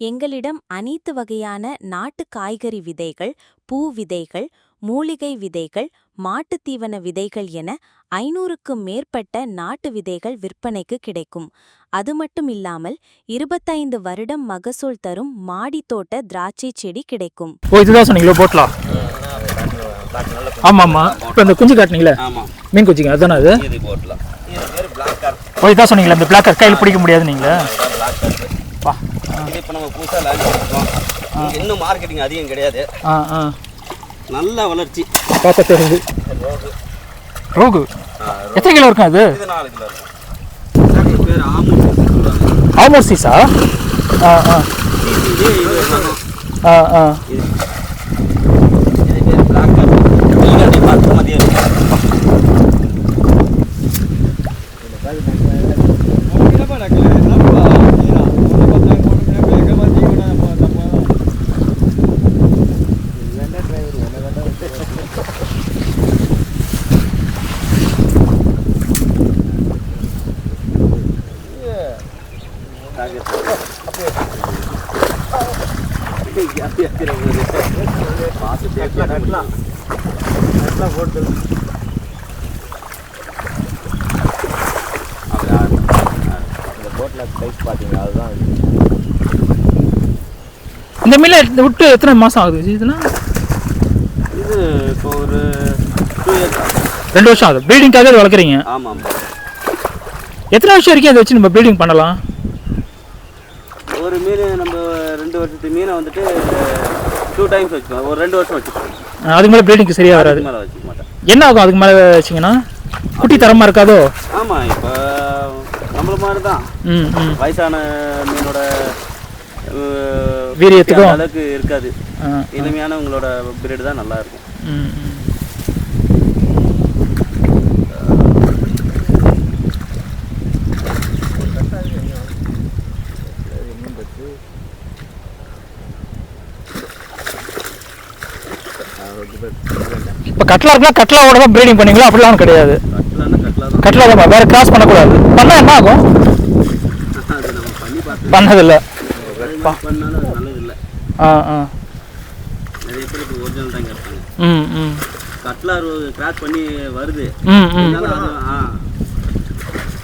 எங்களிடம் அனைத்து வகையான நாட்டு காய்கறி விதைகள் பூ விதைகள் மூலிகை விதைகள் மாட்டுத் தீவன விதைகள் என ஐநூறுக்கும் மேற்பட்ட நாட்டு விதைகள் விற்பனைக்கு கிடைக்கும். அது மட்டும் இல்லாமல் இருபத்தைந்து வருடம் மகசூல் தரும் மாடித் தோட்ட திராட்சை செடி கிடைக்கும். ஓ இதுதான் சொன்னீங்களா போட்டலாம் ஆமாம் ஆமாம் இப்போ இந்த குஞ்சு காட்டினீங்களே? மீன் குஞ்சுங்க அதுதானே அது? ஓ இதான் சொன்னீங்களா இந்த பிளாக் கையில் பிடிக்க முடியாது நீங்களா வா. இப்போ நம்ம புதுசாக லான்ச் பண்ணிருக்கோம் இன்னும் மார்க்கெட்டிங் அதிகம் கிடையாது. ஆ ஆ. நல்ல வளர்ச்சி. பார்த்தா தெரியுது. ரோகு. எத்தனை கிலோ இருக்கும் அது? இது நாலு கிலோ இருக்கும். பேர் ஆமூர் சீஸா ஆ? ஆ. ஆ. ஆ இது. இது பேர் பிளாக் கார்ப் நீங்க பார்த்து மதியம் இருக்கும் இந்த மீனை விட்டு எத்தனை மாதம் ஆகுது? இதெல்லாம்? இது இப்போ ஒரு டூ இயர்ஸ் ரெண்டு வருஷம் ஆகுது. ப்ரீடிங்காக வளர்க்குறீங்க? ஆமாம் எத்தனை வருஷம் வரைக்கும் அதை வச்சு நம்ம ப்ரீடிங் பண்ணலாம்? ஒரு மீன் நம்ம ரெண்டு வருஷத்து மீனை வந்துட்டு டூ டைம்ஸ் வச்சுக்கலாம் ஒரு ரெண்டு வருஷம் வச்சுக்கலாம் ஆ, அதுக்கு மேலே ப்ரீடிங்க்கு சரியாக வராது. மேலே வச்சுக்க மாட்டேன். என்ன ஆகும் அதுக்கு மேலே வச்சிங்கன்னா? குட்டி தரமாக இருக்காதோ? ஆமாம் இப்போ நம்மள மாதிரி தான் ம் ம். வயசான மீனோட வீரியத்துக்கும்? அளவுக்கு இருக்காது. ஆ இனிமையானவங்களோட பிரீடு தான் நல்லா இருக்கும் ம் ம் இப்போ கட்லா இருக்குன்னா கட்லாவோட தான் ப்ரீடிங் பண்ணீங்களா அப்படிலாம் கிடையாது. கட்லா தான் வேறு கிராஸ் பண்ணக்கூடாது. பண்ணால் என்ன ஆகும்? பண்ணி பண்ணதில்லை. ஆ ஆ. ம் ம். கட்லா கிராஸ் பண்ணி வருது. ம் ம் அதனால அது ஆ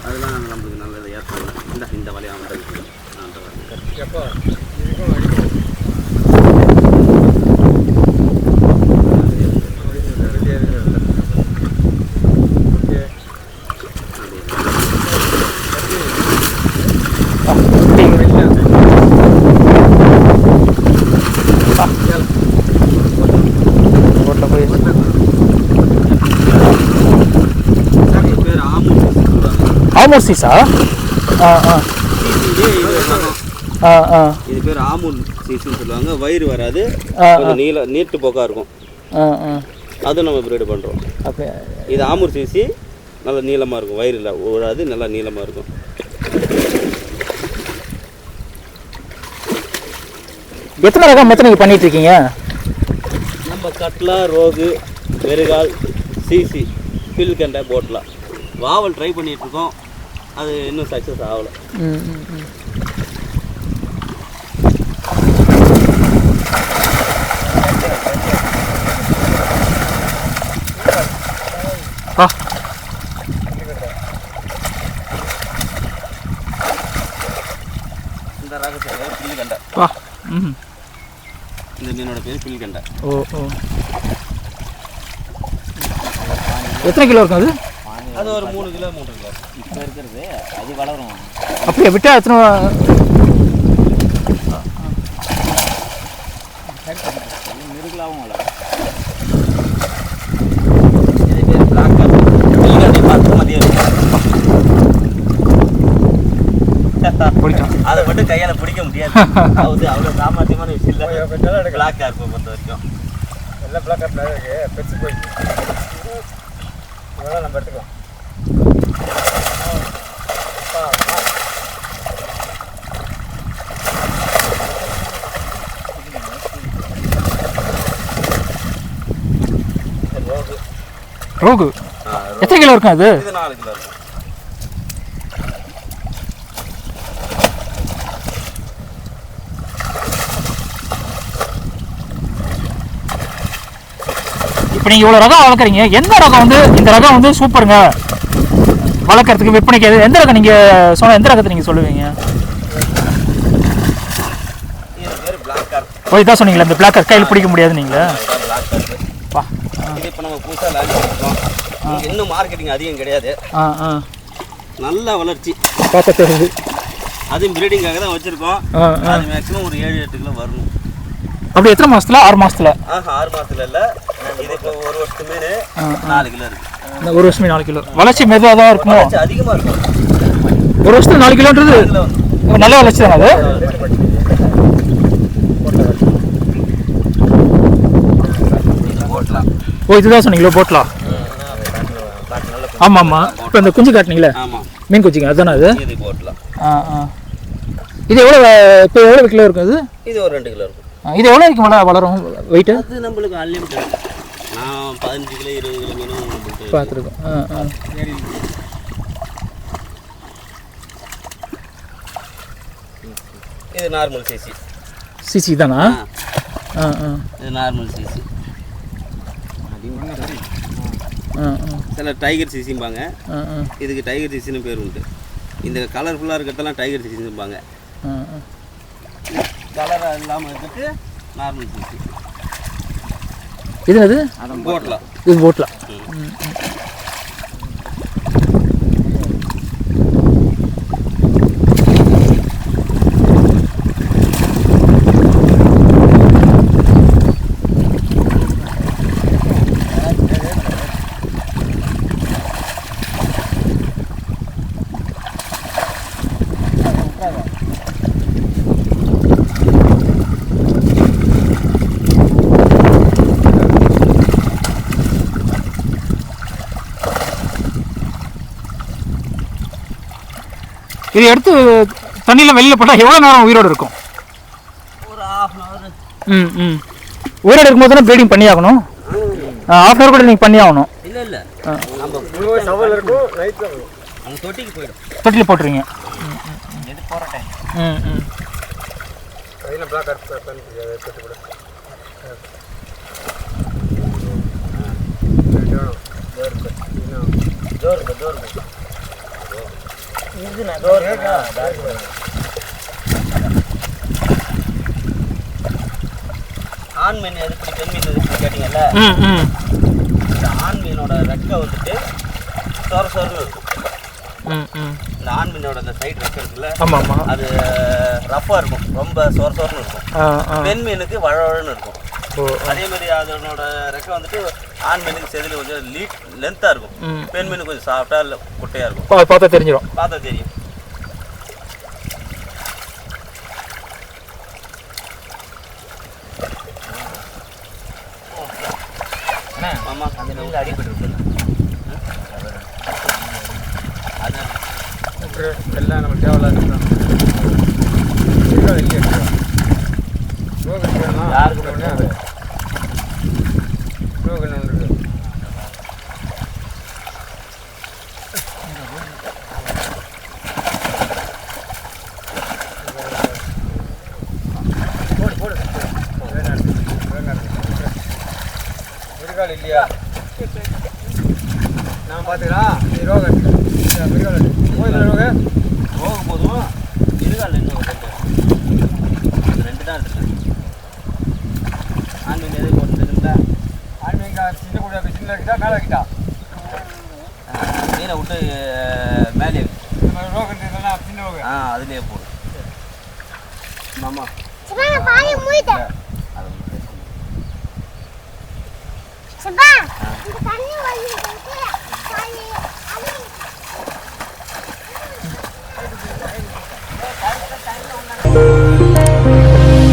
அதெல்லாம் நம்மளுக்கு நல்லது ஏற்பாடு இந்த இந்த வழியாக வந்து ரோட்டில் போய் பேர் ஆமூர் சொல்லுவாங்க ஆமோர் சீஸா ஆ ஆ. இது இது மரம். ஆ ஆ. இது பேர் ஆமூல் சீஸ்னு சொல்லுவாங்க. வயிறு வராது. நீள நீட்டு போக்கா இருக்கும். ஆ ஆ. அதுவும் நம்ம பிரீடு பண்ணுறோம் அப்போ இது ஆமூர் சீசி நல்லா நீளமாக இருக்கும். வயிறு இல்லை ஓடாது நல்லா நீளமாக இருக்கும். எத்தனை ரகம் மொத்தம் நீங்கள் பண்ணிட்டு இருக்கீங்க நம்ம கட்லா ரோகு வெறுகால் சிசி பில்கண்டை போட்டலாம் வாவல் ட்ரை பண்ணிட்டு இருக்கோம் அது இன்னும் சக்ஸஸ் ஆகலை. இந்த ரகத்தில் பேர் பில்கண்டை வா ம் இந்த மீனோட பேர் பில்கண்டை ஓ ஓ. எத்தனை கிலோ இருக்கும் அது? அது ஒரு மூணு கிலோ மூணு கிலோ. இப்போ இருக்கிறது அது வளரும். அப்படியே? விட்டா எத்தனை மிருகலாவும் வளரும். இது பேர் பிளாக் பில்கண்டை பார்த்து மதியம் பிடிக்கும் அதை மட்டும் கையால பிடிக்க முடியாது. அது அவ்வளோ சாமர்த்தியமான விஷயம் இல்லை. பிளாக் கார்ப்பை பொறுத்த வரைக்கும். எல்லாம் பிளாக் கார்டில் இருக்கு. பெருசு போயிடுச்சு. இதெல்லாம் நம்ம எடுத்துக்கலாம். ரோகு. எத்தனை கிலோ இருக்கும் அது? இப்போ நீங்கள் இவ்வளோ ரகம் வளர்க்குறீங்க. எந்த ரகம் வந்து இந்த ரகம் வந்து சூப்பருங்க. வளர்க்குறதுக்கு விற்பனைக்கு எது எந்த ரகம் நீங்கள் சொன்ன எந்த ரகத்தை நீங்கள் சொல்லுவீங்க? ஓ இதான் சொன்னீங்களா இந்த பிளாக்கர் கையில் பிடிக்க முடியாது நீங்கள். புதுசாக லான்ச் பண்ணிருக்கோம் இங்க இன்னும் மார்க்கெட்டிங் அதிகம் கிடையாது. நல்ல வளர்ச்சி. தெரியுது. அதுவும் பிரீடிங்காக தான் வச்சுருக்கோம். அது மேக்ஸிமம் ஒரு ஏழு எட்டு கிலோ வரணும். அப்படி எத்தனை மாசத்துல? ஆறு மாசத்துல? ஆஹா ஆறு மாசத்துல இல்ல. இது இப்போ ஒரு வருஷத்து மீன் ஆ, நாலு கிலோ இருக்கு. இந்த ஒரு வருஷமே நாலு கிலோ. வளர்ச்சி மெதுவாக தான் இருக்குமோ வளர்ச்சி அதிகமா இருக்கும். ஒரு வருஷத்துல நாலு கிலோன்றது நல்ல வளர்ச்சி தானே அது? ஓ இதுதான் சொன்னீங்களோ போட்லாம் ஆமாம் ஆமாம் இப்போ இந்த குஞ்சு காட்டினீங்களே? மீன் குஞ்சுங்க அதுதானே அது? ஆ ஆ. இது எவ்வளோ இப்போ எவ்வளோ கிலோ இருக்குது அது? இது ஒரு ரெண்டு கிலோ இருக்கும். இது எவ்வளோ வரைக்கும் வள வளரும்? வெயிட்டு அது நம்மளுக்கு அன்லிமிட்டட் நான் பதினஞ்சு கிலோ இருபது கிலோ மீனும் பார்த்துருக்கோம் ஆ ஆ. இது நார்மல் சிசி சிசி தானா? ஆ. ஆ இது நார்மல் சிசி சில டைகர் சிசிம்பாங்க இதுக்கு டைகர் சிசின்னு பேர் உண்டு. இந்த கலர்ஃபுல்லாக இருக்கிறதெல்லாம் டைகர் சிசிம்பாங்க கலராக இல்லாமல் இருக்கிறது நார்மல் சிசி. இது போட்டலாம் இது போட்லாம் இது எடுத்து தண்ணியில் வெளியில் போட்டால் எவ்வளோ நேரம் உயிரோடு இருக்கும்? ம் ம். உயிரோடு இருக்கும்போது தானே ப்ரீடிங் பண்ணி ஆகணும் ஆஃப் அன் கூட நீங்கள் பண்ணி ஆகணும் தொட்டியில் போட்டுருங்க. ம் ம். ஜோர் ஜோர் இதுண்ணா ஜோர் ஆண் மீன் எதுக்கு பெண் மீன் எதுக்கு கேட்டீங்கல்ல? ம் ம். இந்த ஆண் மீனோட ரெக்கை வந்துட்டு சொர சொரன்னு இருக்கும். ம் ம். இந்த ஆண் மீனோட இந்த சைடு ரெக்கை இருக்குல்ல? அது ரஃப்பாக இருக்கும். ரொம்ப சொர சொரன்னு இருக்கும். பெண் மீனுக்கு வழவழன்னு இருக்கும். அதே மாதிரி அதனோட ரெக்கை வந்துட்டு ஆண் மீனுக்கு செதில் கொஞ்சம் லீட் லென்த்தாக இருக்கும். பெண் மீனுக்கு கொஞ்சம் சாஃப்டாக இல்லை குட்டையாக இருக்கும். பார்த்தா தெரிஞ்சிடும் பார்த்தா தெரியும். ஆமா. அதில் உள்ள அடிபட்டு அதான் எல்லாம் நம்ம தேவையில்லாத யாருக்கு போட்டா? மிருகால் இல்லையா நான் பார்த்துக்கலாம் நீ ரோக மிருகால் கோயில் ரோக போகும் போதும் இருகால் இன்னும் ரெண்டு ரெண்டு தான் இருக்கு ஆண் மீன் எது போட்டுருந்தா ஆன்மீக சின்ன கூட சின்ன கிட்டா மேலே கிட்டா மீனை விட்டு மேலே ரோக இருந்ததுன்னா சின்ன ரோக ஆ அதுலேயே போடு மாமா சிவா வாயை மூடிட்ட. சிவா இந்த தண்ணி வந்து